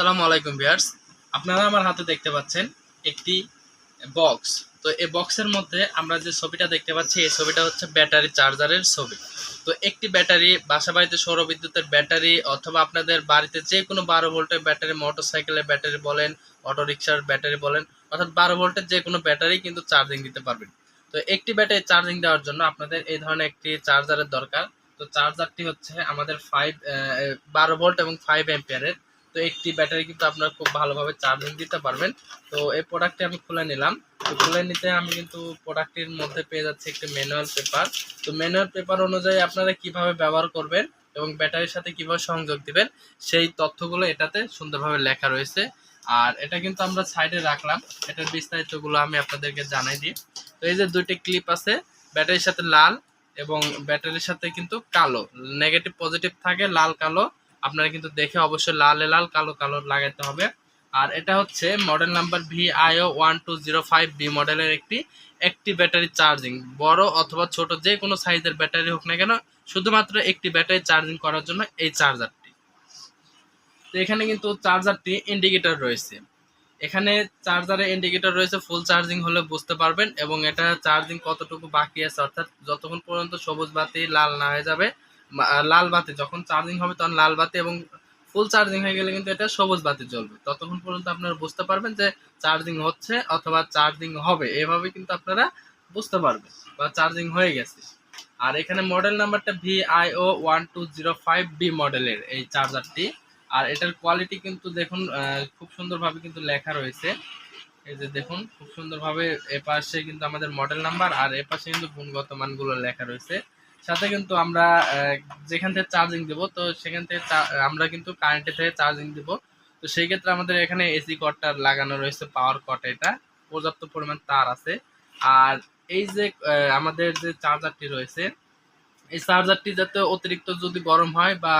আসসালামু আলাইকুম ভিউয়ার্স। আপনারা আমার হাতে দেখতে পাচ্ছেন একটি বক্স। তো এই বক্সের মধ্যে আমরা যে ছবিটা দেখতে পাচ্ছি, এই ছবিটা হচ্ছে ব্যাটারি চার্জারের ছবি। তো একটি ব্যাটারি বাসা বাড়িতে সৌর বিদ্যুতের ব্যাটারি অথবা আপনাদের বাড়িতে যে কোনো বারো ভোল্টের ব্যাটারি মোটর সাইকেলের ব্যাটারি বলেন অটো রিক্সার ব্যাটারি বলেন, অর্থাৎ বারো ভোল্টের যে কোনো ব্যাটারি কিন্তু চার্জিং দিতে পারবেন। তো একটি ব্যাটারি চার্জিং দেওয়ার জন্য আপনাদের এই ধরনের একটি চার্জারের দরকার। তো চার্জারটি হচ্ছে আমাদের ফাইভ বারো ভোল্ট এবং ফাইভ এম্পিয়ারের তো একটি ব্যাটারি কিন্তু আপনারা খুব ভালোভাবে চার্জিং দিতে পারবেন। তো এই প্রোডাক্টটি আমি খুলে নিলাম। তো খুলে নিতে আমি কিন্তু প্রোডাক্টটির মধ্যে পেয়ে যাচ্ছি একটি ম্যানুয়াল পেপার তো ম্যানুয়াল পেপার অনুযায়ী আপনারা কীভাবে ব্যবহার করবেন এবং ব্যাটারির সাথে কীভাবে সংযোগ দিবেন, সেই তথ্যগুলো এটাতে সুন্দরভাবে লেখা রয়েছে। আর এটা কিন্তু আমরা সাইডে রাখলাম। এটার বিস্তারিতগুলো আমি আপনাদেরকে জানাই দিই। তো এই যে দুইটি ক্লিপ আছে, ব্যাটারির সাথে লাল এবং ব্যাটারির সাথে কিন্তু কালো। নেগেটিভ পজিটিভ থাকে, লাল কালো। আপনারা কিন্তু দেখে অবশ্যই লালে লাল, কালো কালো লাগাতে হবে। আর এটা হচ্ছে model number V IO one two zero five B মডেলের একটি একটি ব্যাটারি চার্জিং বড় অথবা ছোট যে কোনো সাইজের ব্যাটারি হোক না কেন, শুধুমাত্র একটি ব্যাটারি চার্জিং করার জন্য এই চার্জারটি তো এখানে কিন্তু চার্জারটি ইন্ডিকেটর রয়েছে। এখানে চার্জারে ইন্ডিকেটর রয়েছে ফুল চার্জিং হলে বুঝতে পারবেন এবং এটা চার্জিং কতটুকু বাকি আছে, অর্থাৎ যতক্ষণ পর্যন্ত সবুজ বাতি লাল না হয়ে যাবে লাল বাতি, যখন চার্জিং হবে তখন লাল বাতি এবং ফুল চার্জিং হয়ে গেলে কিন্তু এটা সবুজ বাতি জ্বলবে। ততক্ষণ পর্যন্ত আপনারা বুঝতে পারবেন যে চার্জিং হচ্ছে অথবা চার্জিং হবে, এভাবে কিন্তু আপনারা বুঝতে পারবেন বা চার্জিং হয়ে গেছে। আর এখানে মডেল নাম্বারটা V I O one two zero five B মডেলের এই চার্জারটি আর এটার কোয়ালিটি কিন্তু দেখুন খুব সুন্দরভাবে কিন্তু লেখা রয়েছে। এই যে দেখুন, খুব সুন্দরভাবে এ পাশে কিন্তু আমাদের মডেল নাম্বার আর এ পাশে কিন্তু গুণগত মানগুলো লেখা রয়েছে। সাথে কিন্তু আমরা যেখান থেকে চার্জিং দেব, তো সেখান থেকে আমরা কিন্তু কারেন্টের থেকে চার্জিং দেব। তো সেই ক্ষেত্রে আমাদের এখানে এসি কটটা লাগানো রয়েছে পাওয়ার কট এটা। পর্যাপ্ত পরিমাণ তার আছে। আর এই যে আমাদের যে চার্জারটি রয়েছে, এই চার্জারটি যাতে অতিরিক্ত যদি গরম হয় বা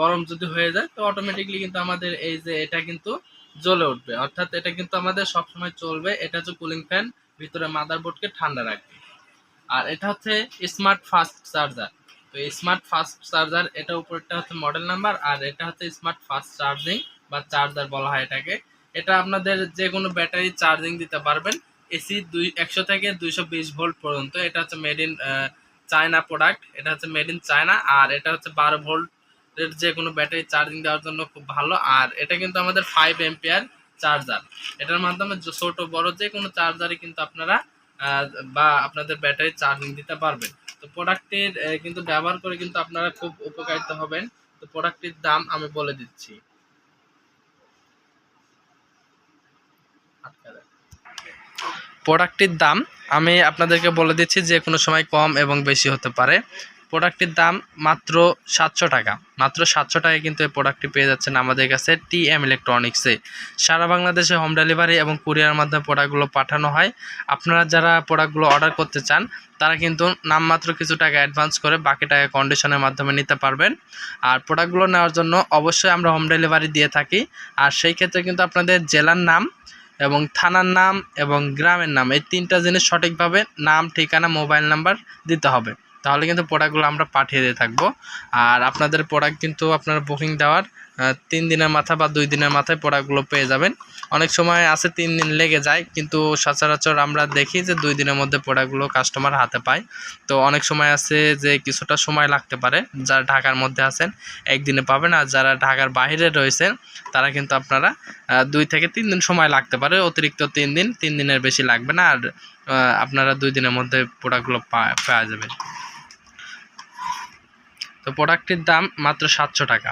গরম যদি হয়ে যায়, তো অটোমেটিকলি কিন্তু আমাদের এই যে এটা কিন্তু জ্বলে উঠবে। অর্থাৎ এটা কিন্তু আমাদের সবসময় চলবে। এটা হচ্ছে কুলিং ফ্যান ভিতরে মাদারবোর্ডকে ঠান্ডা রাখবে। আর এটা হচ্ছে স্মার্ট ফাস্ট চার্জার তো স্মার্ট ফাস্ট চার্জার এটা উপরটা হচ্ছে মডেল নাম্বার আর এটা হচ্ছে স্মার্ট ফাস্ট চার্জিং বা চার্জার বলা হয় এটাকে। এটা আপনাদের যে কোনো ব্যাটারি চার্জিং দিতে পারবেন। এসি দুই, একশো থেকে দুইশো বিশ ভোল্ট পর্যন্ত। এটা হচ্ছে মেড ইন চায়না প্রোডাক্ট এটা হচ্ছে মেড ইন চায়না আর এটা হচ্ছে বারো ভোল্ট এর যে কোনো ব্যাটারি চার্জিং দেওয়ার জন্য খুব ভালো। আর এটা কিন্তু আমাদের ফাইভ এম্পিয়ার চার্জার এটার মাধ্যমে ছোট বড় যে কোনো চার্জারই কিন্তু আপনারা বা আপনাদের ব্যাটারি চার্জিং দিতে পারবেন। তো প্রোডাক্টটির কিন্তু ব্যবহার করে কিন্তু আপনারা খুব উপকারিত হবেন। তো প্রোডাক্টটির দাম আমি বলে দিচ্ছি। প্রোডাক্টটির দাম আমি আপনাদেরকে বলে দিচ্ছি যে কোনো সময় কম এবং বেশি হতে পারে। প্রোডাক্টটির দাম মাত্র সাতশো টাকা। মাত্র সাতশো টাকায় কিন্তু এই প্রোডাক্টটি পেয়ে যাচ্ছেন আমাদের কাছে টি এম ইলেকট্রনিক্সে। সারা বাংলাদেশে হোম ডেলিভারি এবং কুরিয়ার মাধ্যমে প্রোডাক্টগুলো পাঠানো হয়। আপনারা যারা প্রোডাক্টগুলো অর্ডার করতে চান, তারা কিন্তু নামমাত্র কিছু টাকা অ্যাডভান্স করে বাকি টাকা কন্ডিশনের মাধ্যমে নিতে পারবেন। আর প্রোডাক্টগুলো নেওয়ার জন্য অবশ্যই আমরা হোম ডেলিভারি দিয়ে থাকি। আর সেই ক্ষেত্রে কিন্তু আপনাদের জেলার নাম এবং থানার নাম এবং গ্রামের নাম, এই তিনটা জিনিস সঠিকভাবে নাম, ঠিকানা, মোবাইল নাম্বার দিতে হবে। তাহলে কিন্তু প্রোডাক্টগুলো আমরা পাঠিয়ে দিয়ে থাকব। আর আপনাদের প্রোডাক্ট কিন্তু আপনার বুকিং দেওয়ার তিন দিনের মাথা বা দুই দিনের মাথায় প্রোডাক্টগুলো পেয়ে যাবেন। অনেক সময় আছে তিন দিন লেগে যায়, কিন্তু সচরাচর আমরা দেখি যে দুই দিনের মধ্যে প্রোডাক্টগুলো কাস্টমার হাতে পায়। তো অনেক সময় আছে যে কিছুটা সময় লাগতে পারে, যারা ঢাকার মধ্যে আছেন, একদিনে পাবেন। আর যারা ঢাকার বাইরে রয়েছেন, তারা কিন্তু আপনারা দুই থেকে তিন দিন সময় লাগতে পারে। অতিরিক্ত তিন দিন, তিন দিনের বেশি লাগবে না। আর আপনারা দুই দিনের মধ্যে প্রোডাক্টগুলো পাওয়া যাবে। তো প্রোডাক্টটির দাম মাত্র সাতশো টাকা।